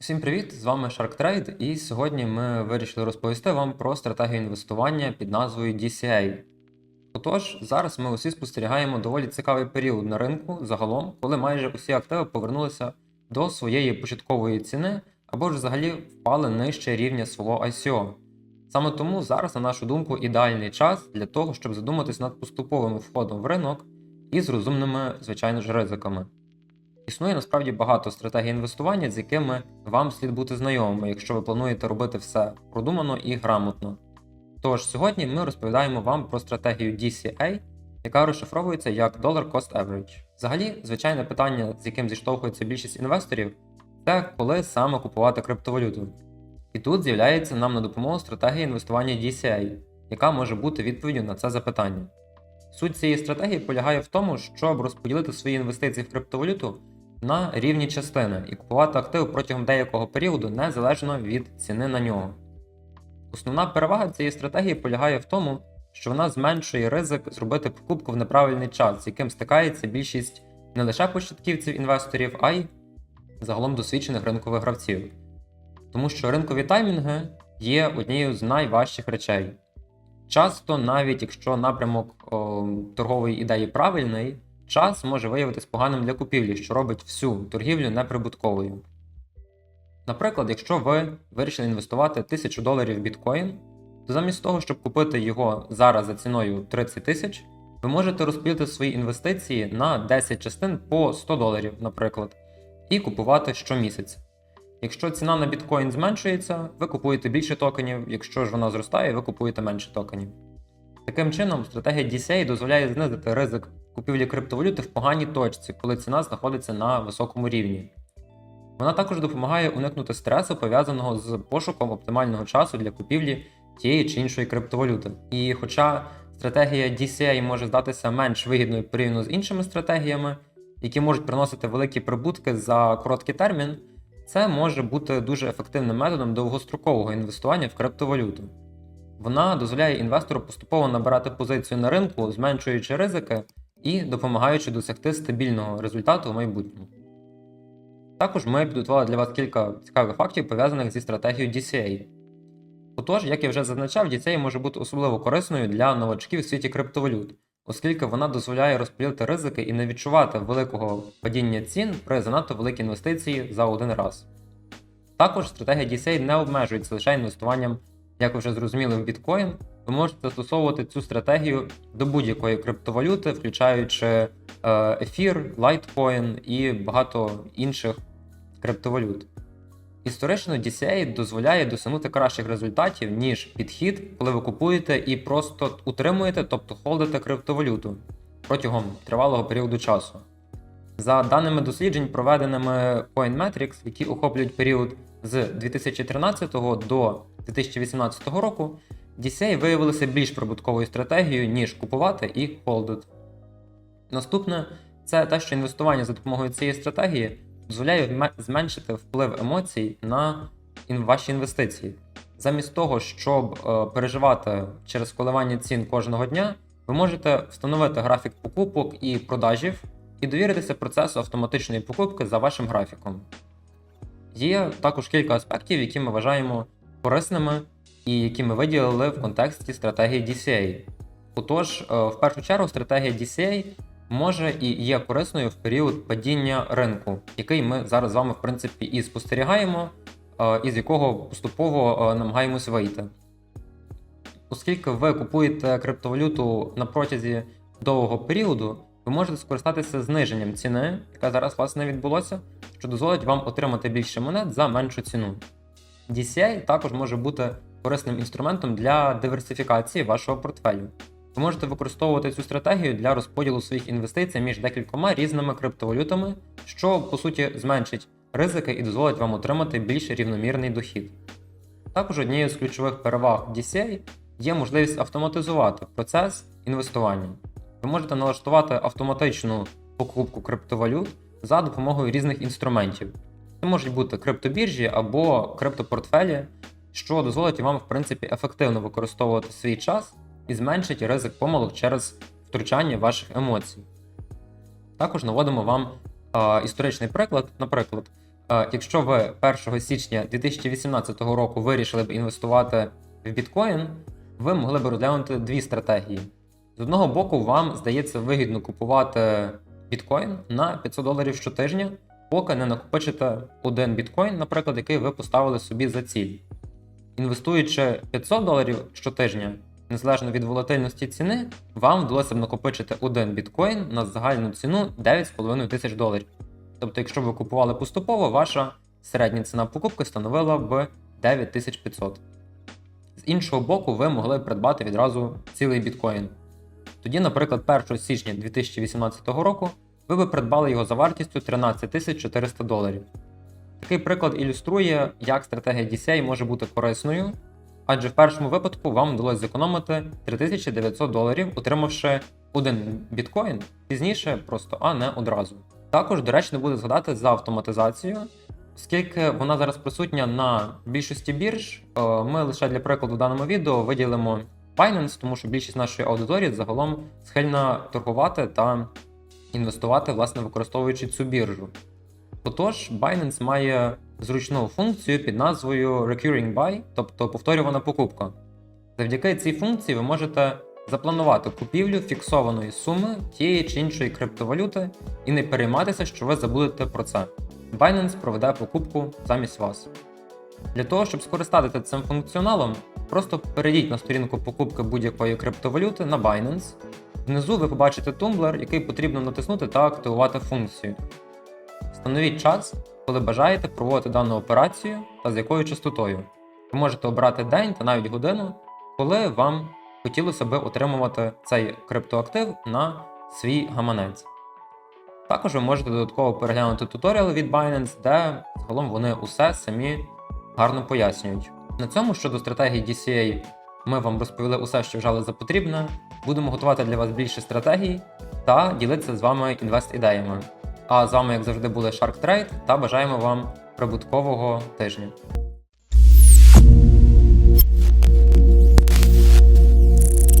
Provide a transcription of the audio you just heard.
Всім привіт! З вами Shark Trade, і сьогодні ми вирішили розповісти вам про стратегію інвестування під назвою DCA. Отож, зараз ми усі спостерігаємо доволі цікавий період на ринку загалом, коли майже усі активи повернулися до своєї початкової ціни або ж взагалі впали нижче рівня свого ICO. Саме тому зараз, на нашу думку, ідеальний час для того, щоб задуматись над поступовим входом в ринок і з розумними, звичайно ж, ризиками. Існує насправді багато стратегій інвестування, з якими вам слід бути знайомими, якщо ви плануєте робити все продумано і грамотно. Тож сьогодні ми розповідаємо вам про стратегію DCA, яка розшифровується як Dollar Cost Average. Взагалі, звичайне питання, з яким зіштовхується більшість інвесторів, це коли саме купувати криптовалюту. І тут з'являється нам на допомогу стратегія інвестування DCA, яка може бути відповіддю на це запитання. Суть цієї стратегії полягає в тому, щоб розподілити свої інвестиції в криптовалюту на рівні частини і купувати активи протягом деякого періоду незалежно від ціни на нього. Основна перевага цієї стратегії полягає в тому, що вона зменшує ризик зробити покупку в неправильний час, з яким стикається більшість не лише початківців інвесторів, а й загалом досвідчених ринкових гравців. Тому що ринкові таймінги є однією з найважчих речей. Часто, навіть якщо напрямок о, торгової ідеї правильний, час може виявитись поганим для купівлі, що робить всю торгівлю неприбутковою. Наприклад, якщо ви вирішили інвестувати 1000 доларів в біткоін, то замість того, щоб купити його зараз за ціною 30 тисяч, ви можете розподілити свої інвестиції на 10 частин по 100 доларів, наприклад, і купувати щомісяця. Якщо ціна на біткоін зменшується, ви купуєте більше токенів, якщо ж вона зростає, ви купуєте менше токенів. Таким чином, стратегія DCA дозволяє знизити ризик купівлі криптовалюти в поганій точці, коли ціна знаходиться на високому рівні. Вона також допомагає уникнути стресу, пов'язаного з пошуком оптимального часу для купівлі тієї чи іншої криптовалюти. І хоча стратегія DCA може здатися менш вигідною порівняно з іншими стратегіями, які можуть приносити великі прибутки за короткий термін, це може бути дуже ефективним методом довгострокового інвестування в криптовалюту. Вона дозволяє інвестору поступово набирати позицію на ринку, зменшуючи ризики і допомагаючи досягти стабільного результату в майбутньому. Також ми підготували для вас кілька цікавих фактів, пов'язаних зі стратегією DCA. Отож, як я вже зазначав, DCA може бути особливо корисною для новачків у світі криптовалют, оскільки вона дозволяє розподілити ризики і не відчувати великого падіння цін при занадто великій інвестиції за один раз. Також стратегія DCA не обмежується лише інвестуванням, як ви вже зрозуміли, в біткоін. Ви можете застосовувати цю стратегію до будь-якої криптовалюти, включаючи е, ефір, лайткоін і багато інших криптовалют. Історично DCA дозволяє досягнути кращих результатів, ніж підхід, коли ви купуєте і просто утримуєте, тобто холдите криптовалюту протягом тривалого періоду часу. За даними досліджень, проведеними CoinMetrics, які охоплюють період з 2013 до 2018 року, DCA виявилися більш прибутковою стратегією, ніж купувати і холдити. Наступне це те, що інвестування за допомогою цієї стратегії дозволяє зменшити вплив емоцій на ваші інвестиції. Замість того, щоб е, переживати через коливання цін кожного дня, ви можете встановити графік покупок і продажів і довіритися процесу автоматичної покупки за вашим графіком. Є також кілька аспектів, які ми вважаємо корисними і які ми виділили в контексті стратегії DCA. Отож, е, в першу чергу, стратегія DCA може і є корисною в період падіння ринку, який ми зараз з вами, в принципі, і спостерігаємо, е, і з якого поступово е, намагаємось вийти. Оскільки ви купуєте криптовалюту на протязі довгого періоду, ви можете скористатися зниженням ціни, яка зараз власне відбулося, що дозволить вам отримати більше монет за меншу ціну. DCA також може бути корисним інструментом для диверсифікації вашого портфелю. Ви можете використовувати цю стратегію для розподілу своїх інвестицій між декількома різними криптовалютами, що по суті зменшить ризики і дозволить вам отримати більш рівномірний дохід. Також однією з ключових переваг DCA є можливість автоматизувати процес інвестування. Ви можете налаштувати автоматичну покупку криптовалют за допомогою різних інструментів. Це можуть бути криптобіржі або криптопортфелі, що дозволить вам, в принципі, ефективно використовувати свій час і зменшить ризик помилок через втручання ваших емоцій. Також наводимо вам е, історичний приклад. Наприклад, Е, Якщо ви 1 січня 2018 року вирішили б інвестувати в біткоін, ви могли б розглянути дві стратегії. З одного боку, вам здається вигідно купувати біткоін на 500 доларів щотижня, поки не накопичите один біткоін, наприклад, який ви поставили собі за ціль. Інвестуючи 500 доларів щотижня, незалежно від волатильності ціни, вам вдалося б накопичити один біткоін на загальну ціну 9,5 тисяч доларів. Тобто, якщо ви купували поступово, ваша середня ціна покупки становила б 9500. З іншого боку, ви могли б придбати відразу цілий біткоін. Тоді, наприклад, 1 січня 2018 року ви би придбали його за вартістю 13 400 доларів. Такий приклад ілюструє, як стратегія DCA може бути корисною, адже в першому випадку вам вдалося зекономити 3900 доларів, отримавши один біткоін пізніше, просто а не одразу. Також доречно буде згадати за автоматизацію, оскільки вона зараз присутня на більшості бірж. е, Ми лише для прикладу в даному відео виділимо Binance, тому що більшість нашої аудиторії загалом схильна торгувати та інвестувати, власне, використовуючи цю біржу. Отож, Binance має зручну функцію під назвою Recurring Buy, тобто повторювана покупка. Завдяки цій функції ви можете запланувати купівлю фіксованої суми тієї чи іншої криптовалюти і не перейматися, що ви забудете про це. Binance проведе покупку замість вас. Для того, щоб скористатися цим функціоналом, просто перейдіть на сторінку покупки будь-якої криптовалюти на Binance. Внизу ви побачите тумблер, який потрібно натиснути та активувати функцію. Встановіть час, коли бажаєте проводити дану операцію та з якою частотою. Ви можете обрати день та навіть годину, коли вам хотілося би отримувати цей криптоактив на свій гаманець. Також ви можете додатково переглянути туторіали від Binance, де загалом вони усе самі гарно пояснюють. На цьому щодо стратегії DCA ми вам розповіли усе, що вважали за потрібне. Будемо готувати для вас більше стратегій та ділитися з вами інвест-ідеями. А з вами, як завжди, були Shark Trade та бажаємо вам прибуткового тижня.